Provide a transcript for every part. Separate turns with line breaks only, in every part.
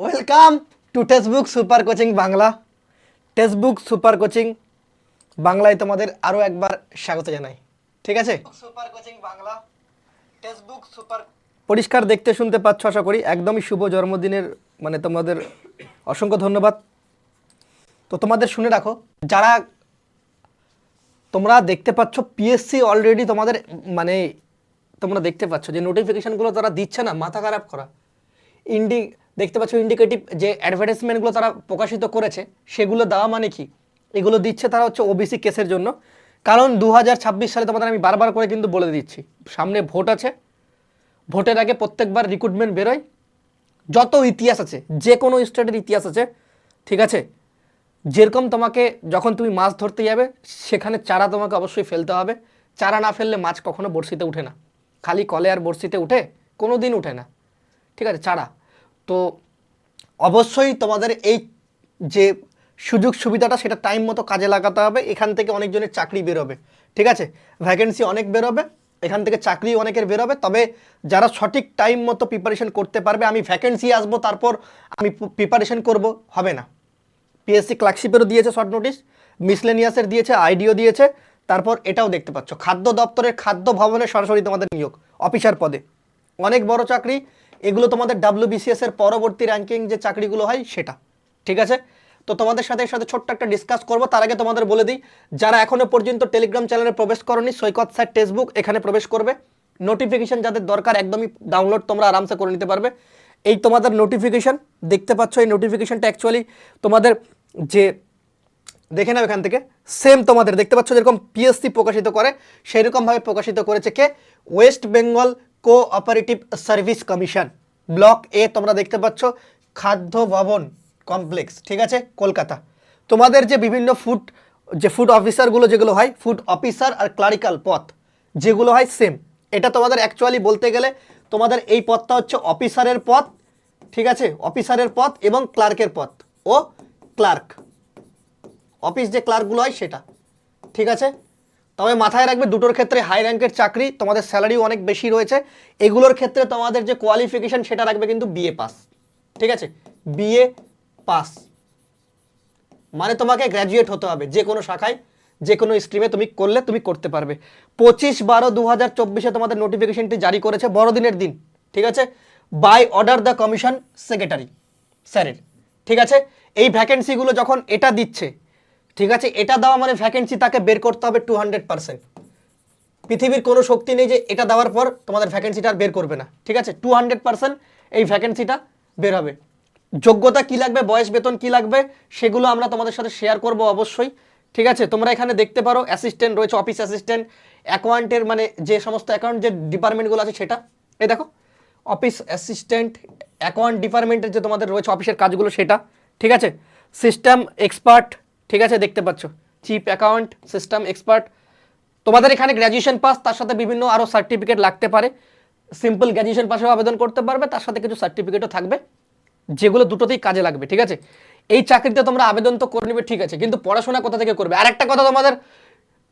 Welcome to textbook super coaching Bangla textbook super coaching বাংলায় তোমাদের আরও একবার স্বাগত জানাই। ঠিক আছে? Super coaching Bangla textbook super পরিষ্কার দেখতে শুনতে পাচ্ছ আশা করি। একদমই শুভ জন্মদিনের মানে তোমাদের অসংখ্য ধন্যবাদ। তো তোমাদের শুনে রাখো যারা তোমরা দেখতে পাচ্ছ পিএসসি অলরেডি তোমাদের মানে তোমরা দেখতে পাচ্ছ যে নোটিফিকেশানগুলো তারা দিচ্ছে না মাথা খারাপ করা। ইন্ডি দেখতে পাচ্ছ ইন্ডিকেটিভ যে অ্যাডভার্টাইজমেন্টগুলো তারা প্রকাশিত করেছে, সেগুলো দেওয়া মানে কি? এগুলো দিচ্ছে তারা হচ্ছে ওবিসি কেসের জন্য। কারণ দু হাজার ছাব্বিশ সালে তোমাদের আমি বারবার করে কিন্তু বলে দিচ্ছি, সামনে ভোট আছে, ভোটের আগে প্রত্যেকবার রিক্রুটমেন্ট বেরোয়। যত ইতিহাস আছে, যে কোনো স্টেটের ইতিহাস আছে, ঠিক আছে? যেরকম তোমাকে যখন তুমি মাছ ধরতে যাবে, সেখানে চারা তোমাকে অবশ্যই ফেলতে হবে। চারা না ফেললে মাছ কখনো বড়শিতে উঠে না। খালি কলে আর বড়শিতে উঠে কোনো দিন উঠে না। ঠিক আছে? চারা। তো অবশ্যই তোমাদের এই যে সুযোগ সুবিধাটা, সেটা টাইম মতো কাজে লাগাতে হবে। এখান থেকে অনেকজনের চাকরি বেরোবে। ঠিক আছে? ভ্যাকেন্সি অনেক বেরোবে। এখান থেকে চাকরি অনেকের বেরোবে। তবে যারা সঠিক টাইম মতো প্রিপারেশন করতে পারবে, আমি ভ্যাকেন্সি আসব, তারপর আমি প্রিপারেশন করব, হবে না। পিএসসি ক্লার্কশিপেরও দিয়েছে শর্ট নোটিশ মিসলেনিয়াসের দিয়েছে আইডিও দিয়েছে, তারপর এটাও দেখতে পাচ্ছ। খাদ্য দপ্তরের খাদ্য ভবনে সরাসরি তোমাদের নিয়োগ অফিসার পদে। অনেক বড় চাকরি এগুলো তোমাদের ডাব্লিউবিসিএস এর পরবর্তী র্যাঙ্কিং যে চাকরিগুলো হয় সেটা, ঠিক আছে? তো তোমাদের সাথে সাথে ছোট্ট একটা ডিসকাস করব, তার আগে তোমাদের বলে দিই, যারা এখনও পর্যন্ত টেলিগ্রাম চ্যানেলে প্রবেশ করনি, সৈকত স্যার টেক্সটবুক এখানে প্রবেশ করবে। নোটিফিকেশন যাদের দরকার, একদমই ডাউনলোড তোমরা আরামসে করে নিতে পারবে। এই তোমাদের নোটিফিকেশন দেখতে পাচ্ছ এই নোটিফিকেশনটা অ্যাকচুয়ালি তোমাদের যে, দেখে নাও এখান থেকে সেম তোমাদের, দেখতে পাচ্ছ যেরকম পিএসসি প্রকাশিত করে সেই রকমভাবে প্রকাশিত করেছে কে? West Bengal cooperative service commission block এ তোমরা দেখতে পাচ্ছ, খাদ্য ভবন কমপ্লেক্স ঠিক আছে? কলকাতা। তোমাদের যে বিভিন্ন ফুড যে ফুড অফিসারগুলো যেগুলো হয় ফুড অফিসার আর ক্লারিক্যাল পথ যেগুলো হয় সেম এটা তোমাদের অ্যাকচুয়ালি বলতে গেলে তোমাদের এই পদটা হচ্ছে অফিসারের পদ, ঠিক আছে? অফিসারের পদ এবং ক্লার্কের পদ ও ক্লার্ক অফিস যে ক্লার্কগুলো হয় সেটা, ঠিক আছে? তবে মাথায় রাখবে দুটোর ক্ষেত্রে হাই র্যাঙ্কের চাকরি, তোমাদের স্যালারিও অনেক বেশি রয়েছে। এগুলোর ক্ষেত্রে তোমাদের যে কোয়ালিফিকেশন সেটা রাখবে কিন্তু বিএ পাস ঠিক আছে? বিএ পাস মানে তোমাকে গ্র্যাজুয়েট হতে হবে যে কোনো শাখায়, যে কোনো স্ট্রিমে তুমি করলে তুমি করতে পারবে। পঁচিশ বারো দু হাজার চব্বিশে তোমাদের নোটিফিকেশনটি জারি করেছে বড়দিনের দিন। ঠিক আছে? By order the commission secretary স্যারের ঠিক আছে? এই ভ্যাকেন্সিগুলো যখন এটা দিচ্ছে ঠিক আছে? এটা দেওয়া মানে ভ্যাকেন্সি তাকে বের করতে হবে টু হান্ড্রেড পার্সেন্ট পৃথিবীর কোনো শক্তি নেই যে এটা দেওয়ার পর তোমাদের ভ্যাকেন্সিটা আর বের করবে না। ঠিক আছে? টু হান্ড্রেড পার্সেন্ট এই ভ্যাকেন্সিটা বের হবে। যোগ্যতা কি লাগবে? বয়স, বেতন কি লাগবে? সেগুলো আমরা তোমাদের সাথে শেয়ার করব অবশ্যই। ঠিক আছে? তোমরা এখানে দেখতে পারো অ্যাসিস্ট্যান্ট রয়েছে অফিস অ্যাসিস্ট্যান্ট অ্যাকাউন্টের মানে যে সমস্ত অ্যাকাউন্ট যে ডিপার্টমেন্টগুলো আছে সেটা। এই দেখো অফিস অ্যাসিস্ট্যান্ট অ্যাকাউন্ট ডিপার্টমেন্টের যে তোমাদের রয়েছে অফিসের কাজগুলো সেটা। ঠিক আছে? সিস্টেম এক্সপার্ট ঠিক আছে, দেখতে পাচ্ছ। চিপ অ্যাকাউন্ট সিস্টেম এক্সপার্ট তোমাদের এখানে গ্র্যাজুয়েশন পাস তার সাথে বিভিন্ন আরও সার্টিফিকেট লাগতে পারে। সিম্পল গ্র্যাজুয়েশন পাসেও আবেদন করতে পারবে, তার সাথে কিছু সার্টিফিকেটও থাকবে, যেগুলো দুটোতেই কাজে লাগবে, ঠিক আছে? এই চাকরিতে তোমরা আবেদন তো করে নেবে, ঠিক আছে, কিন্তু পড়াশোনা কোথা থেকে করবে? আর একটা কথা তোমাদের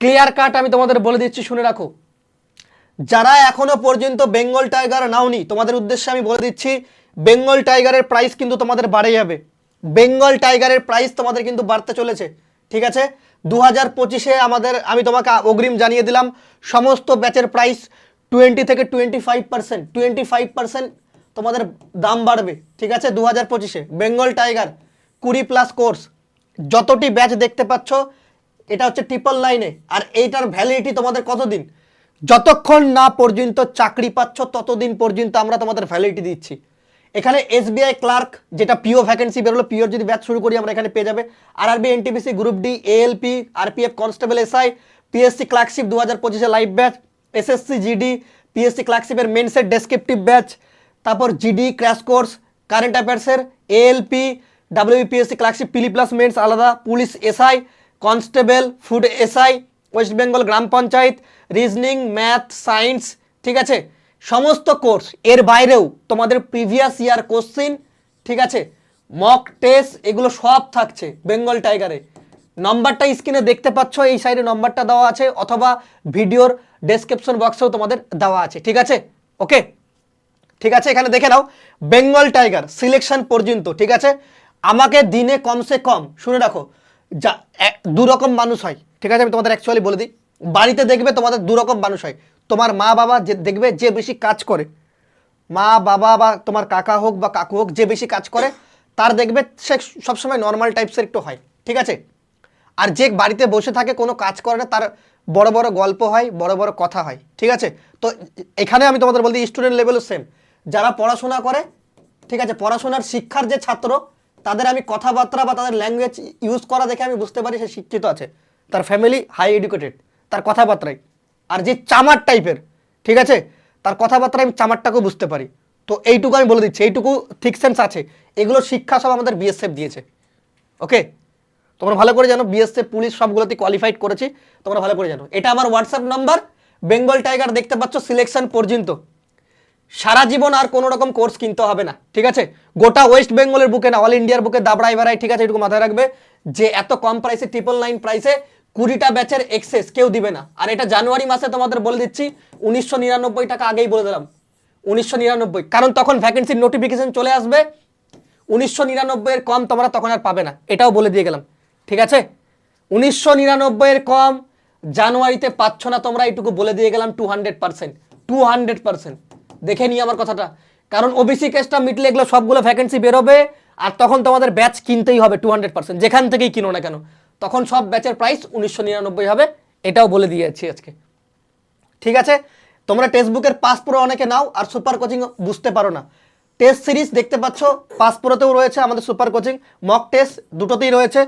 ক্লিয়ার কাট আমি তোমাদের বলে দিচ্ছি, শুনে রাখো। যারা এখনও পর্যন্ত বেঙ্গল টাইগার নাওনি, তোমাদের উদ্দেশ্যে আমি বলে দিচ্ছি, বেঙ্গল টাইগারের প্রাইস কিন্তু তোমাদের বাড়ে যাবে। বেঙ্গল টাইগারের প্রাইস তোমাদের কিন্তু বাড়তে চলেছে, ঠিক আছে? দু হাজার পঁচিশে আমাদের, আমি তোমাকে অগ্রিম জানিয়ে দিলাম, সমস্ত ব্যাচের প্রাইস টোয়েন্টি থেকে twenty five percent, twenty five percent তোমাদের দাম বাড়বে, ঠিক আছে? দু হাজার পঁচিশে। বেঙ্গল টাইগার, কুড়ি প্লাস কোর্স, যতটি ব্যাচ দেখতে পাচ্ছ, এটা হচ্ছে ট্রিপল লাইনে, আর এইটার ভ্যালিডিটি তোমাদের কতদিন? যতক্ষণ না পর্যন্ত চাকরি পাচ্ছ, ততদিন পর্যন্ত আমরা তোমাদের ভ্যালিডিটি দিচ্ছি। এখানে এসবিআই ক্লার্ক যেটা পিও ভ্যাকেন্সি বেরোলো পিওর যদি ব্যাচ শুরু করি আমরা এখানে পেয়ে যাবে। আর RRB NTPC group D ALP RPF constable SI PSC clerkship দু হাজার পঁচিশে live batch SSC GD PSC ক্লার্কশিপের মেন্সের ডেসক্রিপটিভ ব্যাচ তারপর GD crash course current অ্যাফেয়ার্সের ALP WPSC clerkship prelim plus mains আলাদা police SI constable food SI West Bengal গ্রাম panchayat reasoning math science ঠিক আছে? সমস্ত course, এর বাইরেও তোমাদের প্রিভিয়াস ইয়ার কোশ্চিন ঠিক আছে? মক টেস্ট এগুলো সব থাকছে বেঙ্গল টাইগারে নম্বরটা স্ক্রিনে দেখতে পাচ্ছ, এই সাইডে নম্বরটা দেওয়া আছে, অথবা ভিডিওর ডেসক্রিপশন বক্সেও তোমাদের দেওয়া আছে, ঠিক আছে? ওকে ঠিক আছে, এখানে দেখে নাও, বেঙ্গল টাইগার সিলেকশন পর্যন্ত, ঠিক আছে? আমাকে দিনে কমসে কম, শুনে রাখো, যা এক- দু রকম মানুষ হয়, ঠিক আছে? আমি তোমাদের অ্যাকচুয়ালি বলে দিই, বাড়িতে দেখবে তোমাদের দু রকম মানুষ হয়। তোমার মা বাবা যে দেখবে যে বেশি কাজ করে, মা বাবা বা তোমার কাকা হোক বা কাকু হোক যে বেশি কাজ করে, তার দেখবে সে সবসময় নর্মাল টাইপসের একটু হয়, ঠিক আছে? আর যে বাড়িতে বসে থাকে কোনো কাজ করে না, তার বড় বড় গল্প হয়, বড় বড় কথা হয়, ঠিক আছে? তো এখানে আমি তোমাদের বলতে স্টুডেন্ট লেভেলও সেম যারা পড়াশোনা করে, ঠিক আছে, পড়াশোনার শিক্ষার যে ছাত্র, তাদের আমি কথাবার্তা বা তাদের ল্যাঙ্গুয়েজ ইউজ করা দেখে আমি বুঝতে পারি সে শিক্ষিত আছে। তার ফ্যামিলি হাই এডুকেটেড তার কথাবার্তায়। আর যে চামার টাইপের ঠিক আছে? তার কথাবার্তা আমি চামারটাকেও বুঝতে পারি। তো এইটুকু আমি বলে দিচ্ছি, এইটুকু ঠিক সেন্স আছে। এগুলো শিক্ষা সব আমাদের বিএসএফ দিয়েছে। ওকে তোমরা ভালো করে জানো বিএসএফ পুলিশ সবগুলোতে কোয়ালিফাইড করেছি। তোমরা ভালো করে জানো। এটা আমার হোয়াটসঅ্যাপ নাম্বার বেঙ্গল টাইগার দেখতে পাচ্ছ সিলেকশন পর্যন্ত। সারা জীবন আর কোনো রকম কোর্স কিনতে হবে না, ঠিক আছে? গোটা ওয়েস্ট বেঙ্গলের বুকে না অল ইন্ডিয়ার বুকে দাবড়াই বেড়াই ঠিক আছে, এটুকু মাথায় রাখবে যে এত কম প্রাইসে ট্রিপল নাইন প্রাইসে কুড়িটা ব্যাচের এক্সেস কেউ দিবে না। আর এটা জানুয়ারি মাসে তোমাদের বলে দিচ্ছি, উনিশশো নিরানব্বই টাকা আগেই বলে দিলাম। উনিশশো নিরানব্বই। কারণ তখন ভ্যাকেন্সির নোটিফিকেশন চলে আসবে, উনিশশো নিরানব্বইয়ের কম তোমরা তখন আর পাবে না। এটাও বলে দিয়ে গেলাম। ঠিক আছে? উনিশশো নিরানব্বইয়ের কম, জানুয়ারিতে পাচ্ছ না তোমরা এইটুকু বলে দিয়ে গেলাম two hundred percent two hundred percent দেখে নিই আমার কথাটা। কারণ ওবিসি কেসটা মিটলে এগুলো সবগুলো ভ্যাকেন্সি বেরোবে, আর তখন তোমাদের ব্যাচ কিনতেই হবে টু হান্ড্রেড পার্সেন্ট যেখান থেকেই কিনো না কেন। তখন সব ব্যাচের প্রাইস উনিশশো নিরানব্বই হবে। এটাও বলে দিয়েছি আজকে। ঠিক আছে? তোমরা টেক্সট বুকের পাস প্রো অনেকে নাও, আর সুপার কোচিং বুঝতে পারো না। টেস্ট সিরিজ দেখতে পাচ্ছ পাস প্রোতেও রয়েছে আমাদের সুপার কোচিং। মক টেস্ট দুটোতেই রয়েছে।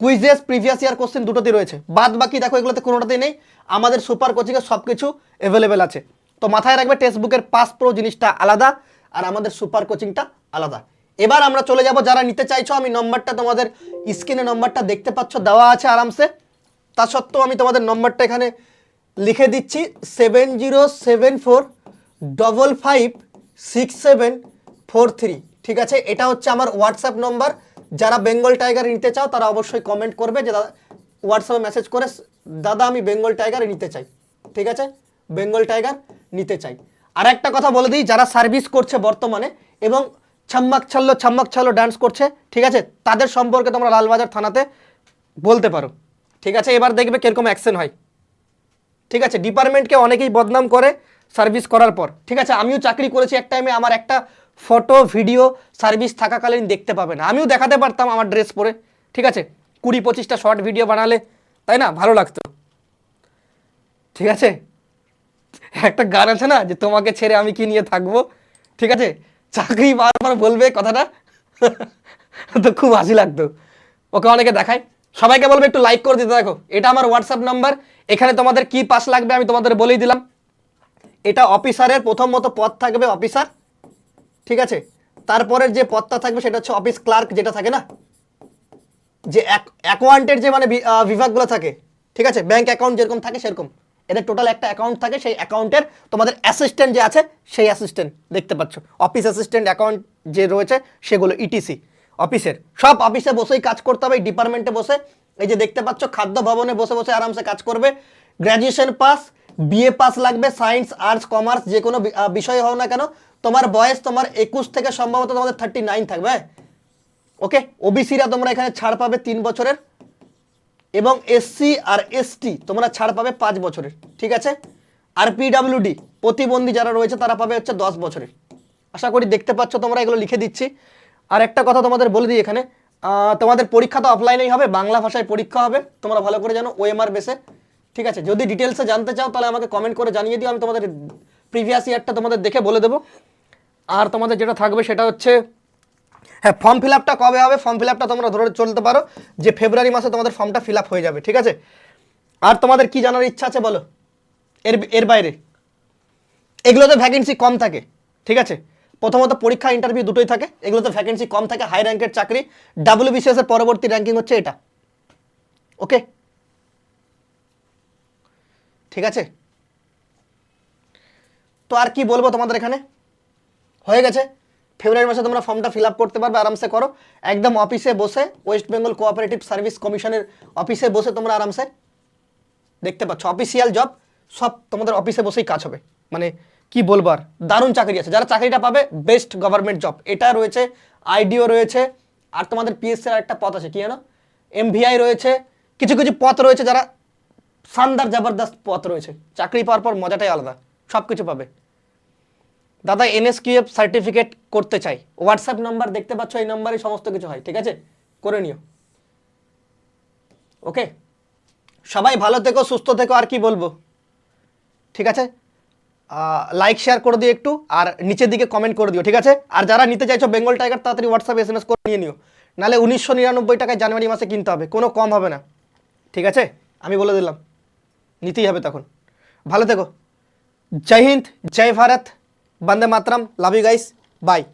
কুইজেস প্রিভিয়াস ইয়ার কোশ্চেন দুটোতেই রয়েছে। বাদ বাকি দেখো, এগুলোতে কোনোটাতেই নেই। আমাদের সুপার কোচিংয়ে সব কিছু অ্যাভেলেবেল আছে। তো মাথায় রাখবে টেক্সট বুকের পাস প্রো জিনিসটা আলাদা, আর আমাদের সুপার কোচিংটা আলাদা। এবার আমরা চলে যাব, যারা নিতে চাইছো, আমি নম্বরটা তোমাদের স্ক্রিনে নম্বরটা দেখতে পাচ্ছ, দেওয়া আছে আরামসে। তা সত্ত্বেও আমি তোমাদের নম্বরটা এখানে লিখে দিচ্ছি, seven zero seven four double five six seven four three. ঠিক আছে, এটা হচ্ছে আমার হোয়াটসঅ্যাপ নম্বর। যারা বেঙ্গল টাইগার নিতে চাও, তারা অবশ্যই কমেন্ট করবে যে, দাদা হোয়াটসঅ্যাপে মেসেজ করে, দাদা, আমি বেঙ্গল টাইগার নিতে চাই। ঠিক আছে, বেঙ্গল টাইগার নিতে চাই। আর একটা কথা বলে দিই, যারা সার্ভিস করছে বর্তমানে এবং ছাম্মাক ছাল্লো ছাম্মাক ছাল্লো ডান্স করছে, ঠিক আছে? তাদের সম্পর্কে তোমরা লালবাজার থানাতে বলতে পারো। ঠিক আছে? এবার দেখবে কীরকম অ্যাকশন হয়। ঠিক আছে? ডিপার্টমেন্টকে অনেকেই বদনাম করে সার্ভিস করার পর। ঠিক আছে? আমিও চাকরি করেছি এক টাইমে আমার একটা ফটো ভিডিও সার্ভিস থাকাকালীন দেখতে পাবে না। আমিও দেখাতে পারতাম আমার ড্রেস পরে। ঠিক আছে? কুড়ি পঁচিশটা শর্ট ভিডিও বানালে, তাই না? ভালো লাগতো। ঠিক আছে? একটা গান আছে না, যে তোমাকে ছেড়ে আমি কি নিয়ে থাকব? ঠিক আছে? চাকরি বারবার বলবে কথাটা? তো খুব হাসি লাগতো। ওকে অনেকে দেখায়। সবাইকে বলবে একটু লাইক করে দিতে দেখো। এটা আমার হোয়াটসঅ্যাপ নাম্বার এখানে তোমাদের কি পাস লাগবে আমি তোমাদের বলেই দিলাম। এটা অফিসারের প্রথম মতো পদ থাকবে অফিসার ঠিক আছে? তারপরের যে পদটা থাকবে সেটা হচ্ছে অফিস ক্লার্ক যেটা থাকে না? যে অ্যাকাউন্টের যে মানে বিভাগগুলো থাকে। ঠিক আছে? ব্যাংক অ্যাকাউন্ট যেরকম থাকে সেরকম। এদের টোটাল একটা অ্যাকাউন্ট থাকে, সেই অ্যাকাউন্টের তোমাদের অ্যাসিস্ট্যান্ট যে আছে, সেই অ্যাসিস্ট্যান্ট দেখতে পাচ্ছ। অফিস অ্যাসিস্ট্যান্ট অ্যাকাউন্ট যে রয়েছে, সেগুলো ইটিসি অফিসের, সব অফিসে বসেই কাজ করতে হবে ডিপার্টমেন্টে বসে। এই যে দেখতে পাচ্ছ, খাদ্য ভবনে বসে বসে আরামসে কাজ করবে। গ্র্যাজুয়েশন পাস বিএ পাস লাগবে সায়েন্স আর্টস কমার্স যে কোনো বিষয় হও না কেন, তোমার বয়স তোমার একুশ থেকে সম্ভবত তোমাদের থার্টি নাইন থাকবে হ্যাঁ? ওকে ওবিসিরা তোমরা এখানে ছাড় পাবে তিন বছরের। এবং এসসি আর এসটি তোমরা ছাড় পাবে পাঁচ বছরের, ঠিক আছে? আর পিডাব্লিউডি প্রতিবন্ধী যারা রয়েছে তারা পাবে হচ্ছে দশ বছরের। আশা করি দেখতে পাচ্ছ তোমরা, এগুলো লিখে দিচ্ছি। আর একটা কথা তোমাদের বলে দিই এখানে তোমাদের পরীক্ষা তো অফলাইনেই হবে, বাংলা ভাষায় পরীক্ষা হবে, তোমরা ভালো করে জানো ওএমআর বেসে ঠিক আছে? যদি ডিটেলসে জানতে চাও, তাহলে আমাকে কমেন্ট করে জানিয়ে দিও, আমি তোমাদের প্রিভিয়াস ইয়ারটা তোমাদের দেখে বলে দেবো। আর তোমাদের যেটা থাকবে সেটা হচ্ছে হ্যাঁ ফর্ম ফিল আপটা কবে হবে? ফর্ম ফিল আপটা তোমরা ধরে চলতে পারো যে ফেব্রুয়ারি মাসে তোমাদের ফর্মটা ফিল আপ হয়ে যাবে, ঠিক আছে? আর তোমাদের কি জানার ইচ্ছা আছে বলো? এর এর বাইরে। এগুলোতে ভ্যাকেন্সি কম থাকে, ঠিক আছে? প্রথমত পরীক্ষা ইন্টারভিউ দুটোই থাকে। এগুলোতে ভ্যাকেন্সি কম থাকে হাই র্যাঙ্কের চাকরি। ডাব্লিউবিসিএস এর পরবর্তী র্যাঙ্কিং হচ্ছে এটা। ওকে ঠিক আছে? তো আর কি বলব তোমাদের এখানে? হয়ে গেছে? ফেব্রুয়ারি মাসে তোমরা ফর্মটা ফিল আপ করতে পারবে, আরামসে করো। একদম অফিসে বসে ওয়েস্ট বেঙ্গল কোঅপারেটিভ সার্ভিস কমিশনের অফিসে বসে তোমরা আরামসে দেখতে পাচ্ছ। অফিসিয়াল জব সব তোমাদের অফিসে বসেই কাজ হবে। মানে কি বলবার দারুণ চাকরি আছে। যারা চাকরিটা পাবে বেস্ট গভর্নমেন্ট জব এটা রয়েছে আইডিও রয়েছে, আর তোমাদের পিএসসির একটা পথ আছে, কি জানো? এমভিআই রয়েছে, কিছু কিছু পথ রয়েছে যারা শানদার জবরদস্ত পথ রয়েছে। চাকরি পাওয়ার পর মজাটাই আলাদা সব কিছু পাবে। দাদা এনএসকিউএফ সার্টিফিকেট করতে চাই। হোয়াটসঅ্যাপ নাম্বার দেখতে পাচ্ছ, এই নাম্বারে সমস্ত কিছু হয়, ঠিক আছে? করে নিও। ওকে সবাই ভালো থেকো, সুস্থ থেকো, আর কি বলব? ঠিক আছে? লাইক শেয়ার করে দিও একটু, আর নিচের দিকে কমেন্ট করে দিও, ঠিক আছে? আর যারা নিতে চাইছো বেঙ্গল টাইগার তাড়াতাড়ি হোয়াটসঅ্যাপ এস এম এস করে নিয়ে নিও। নাহলে উনিশশো নিরানব্বই টাকায় জানুয়ারি মাসে কিনতে হবে, কোনো কম হবে না। ঠিক আছে? আমি বলে দিলাম। নিতেই হবে তখন। ভালো থেকো। জয় হিন্দ, জয় ভারত। बंदे मातरम लव यू गाइस बाय